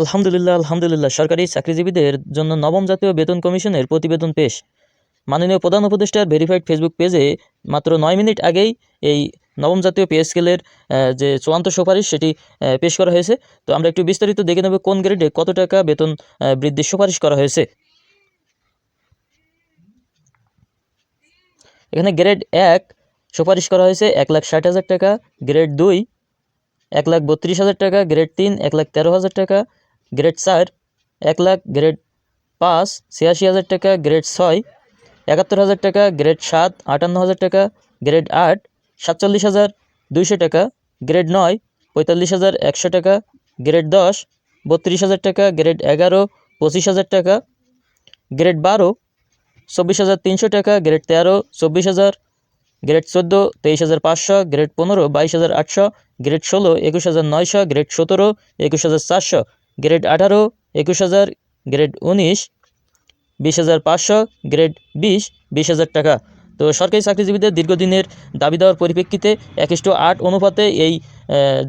আলহামদুলিল্লাহ আলহামদুলিল্লাহ। সরকারি চাকরিজীবীদের জন্য নবম জাতীয় বেতন কমিশনের প্রতিবেদন পেশ। মাননীয় প্রধান উপদেষ্টার ভেরিফাইড ফেসবুক পেজে মাত্র নয় মিনিট আগেই এই নবম জাতীয় পে স্কেলের যে চূড়ান্ত সুপারিশ সেটি পেশ করা হয়েছে। তো আমরা একটু বিস্তারিত দেখে নেব কোন গ্রেডে কত টাকা বেতন বৃদ্ধির সুপারিশ করা হয়েছে। এখানে গ্রেড এক সুপারিশ করা হয়েছে এক লাখ ষাট হাজার টাকা, গ্রেড দুই এক লাখ বত্রিশ হাজার টাকা, গ্রেড তিন এক লাখ তেরো হাজার টাকা গ্রেড চার, এক লাখ গ্রেড পাঁচ, ছিয়াশি হাজার টাকা গ্রেড ছয়, একাত্তর হাজার টাকা গ্রেড সাত, আটান্ন হাজার টাকা গ্রেড আট, সাতচল্লিশ হাজার দুইশো টাকা গ্রেড নয়, পঁয়তাল্লিশ হাজার একশো টাকা গ্রেড দশ, বত্রিশ হাজার টাকা গ্রেড এগারো, পঁচিশ হাজার টাকা গ্রেড বারো, চব্বিশ হাজার তিনশো টাকা গ্রেড তেরো, চব্বিশ হাজার গ্রেড চোদ্দ, তেইশ হাজার পাঁচশো গ্রেড পনেরো, বাইশ হাজার আটশো গ্রেড ষোলো, একুশ হাজার নয়শো গ্রেড সতেরো, একুশ হাজার চারশো। গ্রেড আঠারো, একুশ হাজার, গ্রেড উনিশ, বিশ হাজার পাঁচশো, গ্রেড বিশ বিশ হাজার টাকা। তো সরকারি চাকরিজীবীদের দীর্ঘদিনের দাবি দেওয়ার পরিপ্রেক্ষিতে একিষ্ট আট অনুপাতে এই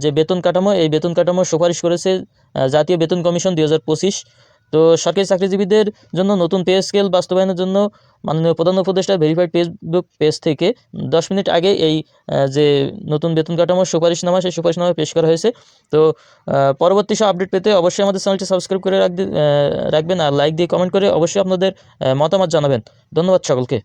যে বেতন কাঠামো, এই বেতন কাঠামো সুপারিশ করেছে জাতীয় বেতন কমিশন দু হাজার পঁচিশ। তো সরকারি চাকরিজীবীদের জন্য নতুন পে স্কেল বাস্তবায়নের জন্য মাননীয় প্রধান উপদেষ্টা ভেরিফাইড ফেসবুক পেজ থেকে দশ মিনিট আগে এই যে নতুন বেতন কাঠামোর সুপারিশনামা, সেই সুপারিশনামা পেশ করা হয়েছে। তো পরবর্তী সব আপডেট পেতে অবশ্যই আমাদের চ্যানেলটি সাবস্ক্রাইব করে রাখবে রাখবেন আর লাইক দিয়ে কমেন্ট করে অবশ্যই আপনাদের মতামত জানাবেন। ধন্যবাদ সকলকে।